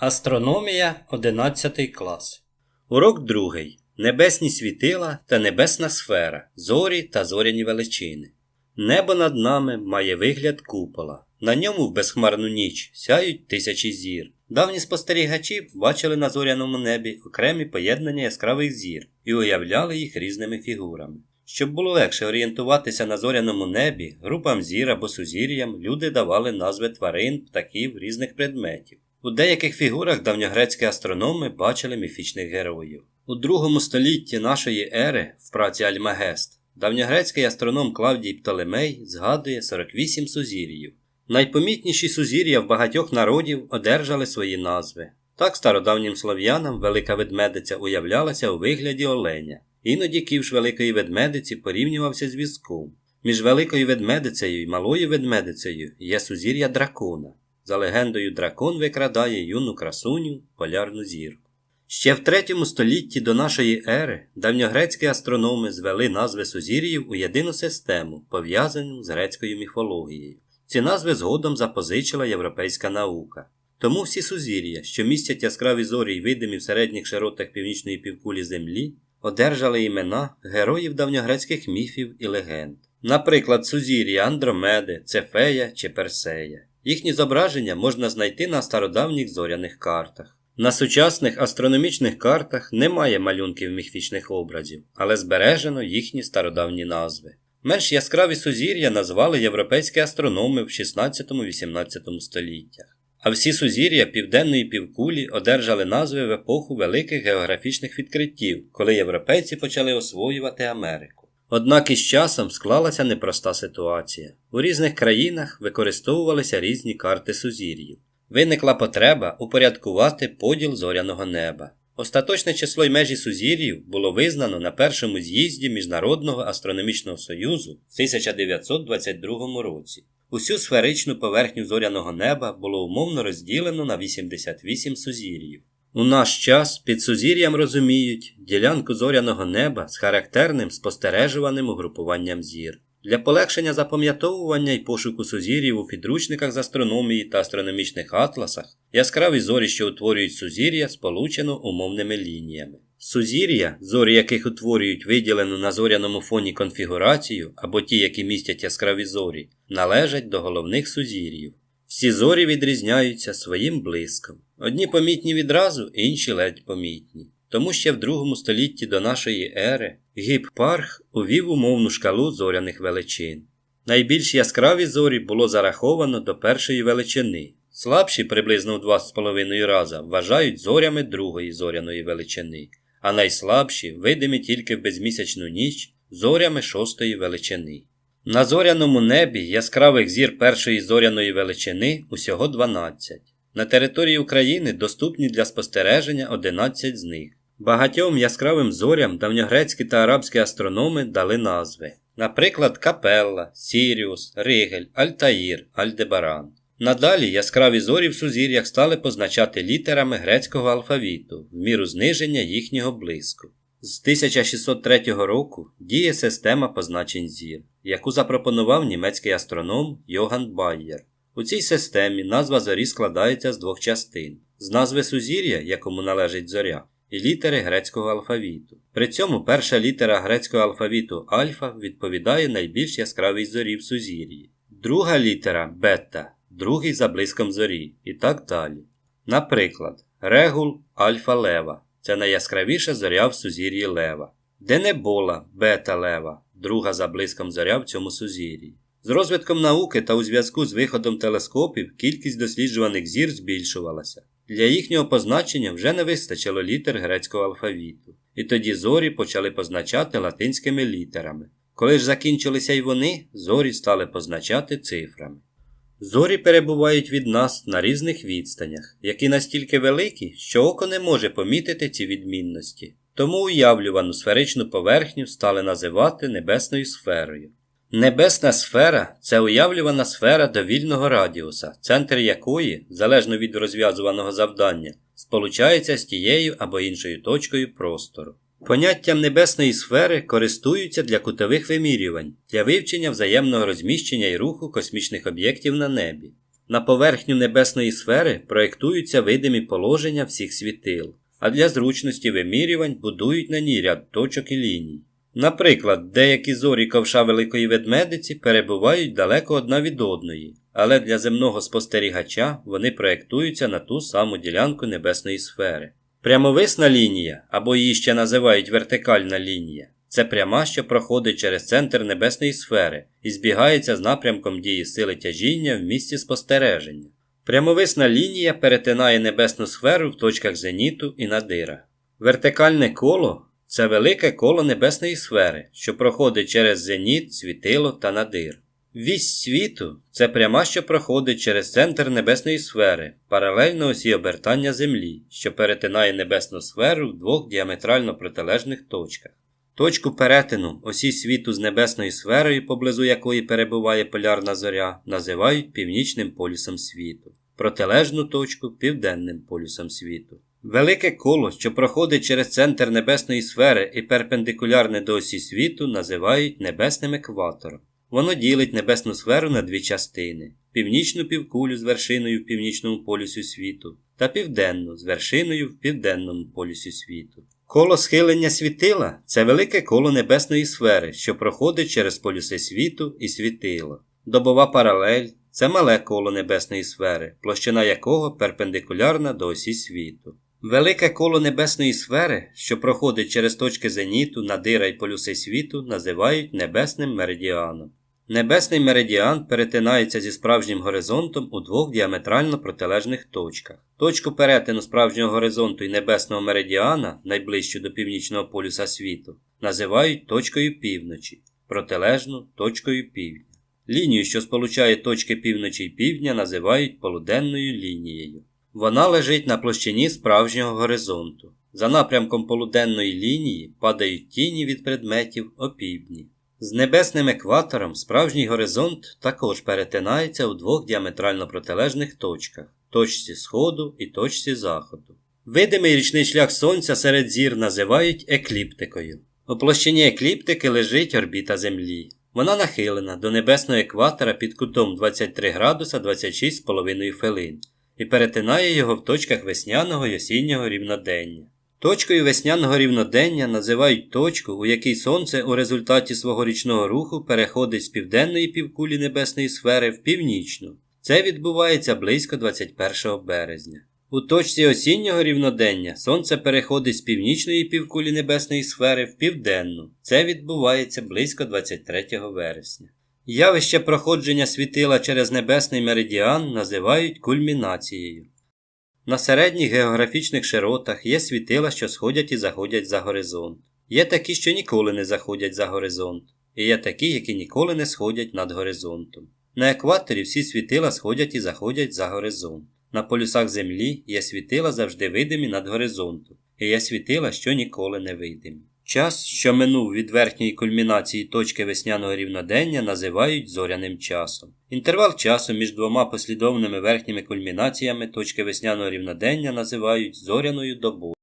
Астрономія 11 клас. Урок 2. Небесні світила та небесна сфера, зорі та зоряні величини. Небо над нами має вигляд купола. На ньому в безхмарну ніч сяють тисячі зір. Давні спостерігачі бачили на зоряному небі окремі поєднання яскравих зір і уявляли їх різними фігурами. Щоб було легше орієнтуватися на зоряному небі, групам зір або сузір'ям люди давали назви тварин, птахів, різних предметів. У деяких фігурах давньогрецькі астрономи бачили міфічних героїв. У другому столітті нашої ери в праці Альмагест давньогрецький астроном Клавдій Птолемей згадує 48 сузір'їв. Найпомітніші сузір'я в багатьох народів одержали свої назви. Так стародавнім слов'янам велика ведмедиця уявлялася у вигляді оленя. Іноді ківш великої ведмедиці порівнювався з візком. Між великою ведмедицею і малою ведмедицею є сузір'я дракона. За легендою, дракон викрадає юну красуню полярну зірку. Ще в третьому столітті до нашої ери давньогрецькі астрономи звели назви сузір'їв у єдину систему, пов'язану з грецькою міфологією. Ці назви згодом запозичила європейська наука. Тому всі сузір'я, що містять яскраві зорі й видимі в середніх широтах північної півкулі Землі, одержали імена героїв давньогрецьких міфів і легенд. Наприклад, сузір'я Андромеди, Цефея чи Персея. Їхні зображення можна знайти на стародавніх зоряних картах. На сучасних астрономічних картах немає малюнків міфічних образів, але збережено їхні стародавні назви. Менш яскраві сузір'я назвали європейські астрономи в 16-18 століттях. А всі сузір'я південної півкулі одержали назви в епоху великих географічних відкриттів, коли європейці почали освоювати Америку. Однак із часом склалася непроста ситуація. У різних країнах використовувалися різні карти сузір'їв. Виникла потреба упорядкувати поділ зоряного неба. Остаточне число й межі сузір'їв було визнано на першому з'їзді Міжнародного астрономічного союзу в 1922 році. Усю сферичну поверхню зоряного неба було умовно розділено на 88 сузір'їв. У наш час під сузір'ям розуміють ділянку зоряного неба з характерним спостережуваним угрупуванням зір. Для полегшення запам'ятовування і пошуку сузір'їв у підручниках з астрономії та астрономічних атласах яскраві зорі, що утворюють сузір'я, сполучено умовними лініями. Сузір'я, зорі яких утворюють виділену на зоряному фоні конфігурацію або ті, які містять яскраві зорі, належать до головних сузір'їв. Всі зорі відрізняються своїм блиском. Одні помітні відразу, інші ледь помітні. Тому ще в другому столітті до нашої ери Гіппарх увів умовну шкалу зоряних величин. Найбільш яскраві зорі було зараховано до першої величини. Слабші приблизно в 2,5 рази вважають зорями другої зоряної величини, а найслабші, видимі тільки в безмісячну ніч, зорями шостої величини. На зоряному небі яскравих зір першої зоряної величини усього 12. На території України доступні для спостереження 11 з них. Багатьом яскравим зорям давньогрецькі та арабські астрономи дали назви. Наприклад, Капелла, Сіріус, Ригель, Альтаїр, Альдебаран. Надалі яскраві зорі в сузір'ях стали позначати літерами грецького алфавіту в міру зниження їхнього блиску. З 1603 року діє система позначень зір, яку запропонував німецький астроном Йоган Байєр. У цій системі назва зорі складається з двох частин: з назви сузір'я, якому належить зоря, і літери грецького алфавіту. При цьому перша літера грецького алфавіту альфа відповідає найбільш яскравій зорі в сузір'ї, друга літера бета, другий за блиском зорі, і так далі. Наприклад, регул альфа лева це найяскравіша зоря в сузір'ї лева, денебола бета лева, друга за блиском зоря в цьому сузір'ї. З розвитком науки та у зв'язку з виходом телескопів кількість досліджуваних зір збільшувалася. Для їхнього позначення вже не вистачило літер грецького алфавіту, і тоді зорі почали позначати латинськими літерами. Коли ж закінчилися й вони, зорі стали позначати цифрами. Зорі перебувають від нас на різних відстанях, які настільки великі, що око не може помітити ці відмінності. Тому уявлювану сферичну поверхню стали називати небесною сферою. Небесна сфера це уявлювана сфера довільного радіуса, центр якої, залежно від розв'язуваного завдання, сполучається з тією або іншою точкою простору. Поняттям небесної сфери користуються для кутових вимірювань, для вивчення взаємного розміщення і руху космічних об'єктів на небі. На поверхню небесної сфери проєктуються видимі положення всіх світил, а для зручності вимірювань будують на ній ряд точок і ліній. Наприклад, деякі зорі ковша Великої Ведмедиці перебувають далеко одна від одної, але для земного спостерігача вони проєктуються на ту саму ділянку небесної сфери. Прямовисна лінія, або її ще називають вертикальна лінія, це пряма, що проходить через центр небесної сфери і збігається з напрямком дії сили тяжіння в місці спостереження. Прямовисна лінія перетинає небесну сферу в точках зеніту і надира. Вертикальне коло це велике коло небесної сфери, що проходить через зеніт, світило та надир. Вісь світу це пряма, що проходить через центр небесної сфери, паралельно осі обертання Землі, що перетинає небесну сферу в двох діаметрально протилежних точках. Точку перетину осі світу з небесною сферою, поблизу якої перебуває полярна зоря, називають північним полюсом світу, протилежну точку південним полюсом світу. Велике коло, що проходить через центр небесної сфери і перпендикулярне до осі світу, називають небесним екватором. Воно ділить небесну сферу на дві частини: північну півкулю з вершиною в північному полюсі світу та південну з вершиною в південному полюсі світу. Коло схилення світила це велике коло небесної сфери, що проходить через полюси світу і світила. Добова паралель це мале коло небесної сфери, площина якого перпендикулярна до осі світу. Велике коло небесної сфери, що проходить через точки зеніту, надира й полюси світу, називають небесним меридіаном. Небесний меридіан перетинається зі справжнім горизонтом у двох діаметрально протилежних точках. Точку перетину справжнього горизонту і небесного меридіана, найближчу до північного полюса світу, називають точкою півночі, протилежну точкою півдня. Лінію, що сполучає точки півночі й півдня, називають полуденною лінією. Вона лежить на площині справжнього горизонту. За напрямком полуденної лінії падають тіні від предметів опівдні. З небесним екватором справжній горизонт також перетинається у двох діаметрально протилежних точках точці сходу і точці заходу. Видимий річний шлях Сонця серед зір називають екліптикою. У площині екліптики лежить орбіта Землі. Вона нахилена до небесного екватора під кутом 23 градуса 26,5 хвилин і перетинає його в точках весняного й осіннього рівнодення. Точкою весняного рівнодення називають точку, у якій сонце у результаті свого річного руху переходить з південної півкулі небесної сфери в північну. Це відбувається близько 21 березня. У точці осіннього рівнодення сонце переходить з північної півкулі небесної сфери в південну. Це відбувається близько 23 вересня. Явище проходження світила через небесний меридіан називають кульмінацією. На середніх географічних широтах є світила, що сходять і заходять за горизонт. Є такі, що ніколи не заходять за горизонт, і є такі, які ніколи не сходять над горизонтом. На екваторі всі світила сходять і заходять за горизонт. На полюсах Землі є світила завжди видимі над горизонтом, і є світила, що ніколи не видимі. Час, що минув від верхньої кульмінації точки весняного рівнодення, називають зоряним часом. Інтервал часу між двома послідовними верхніми кульмінаціями точки весняного рівнодення називають зоряною добою.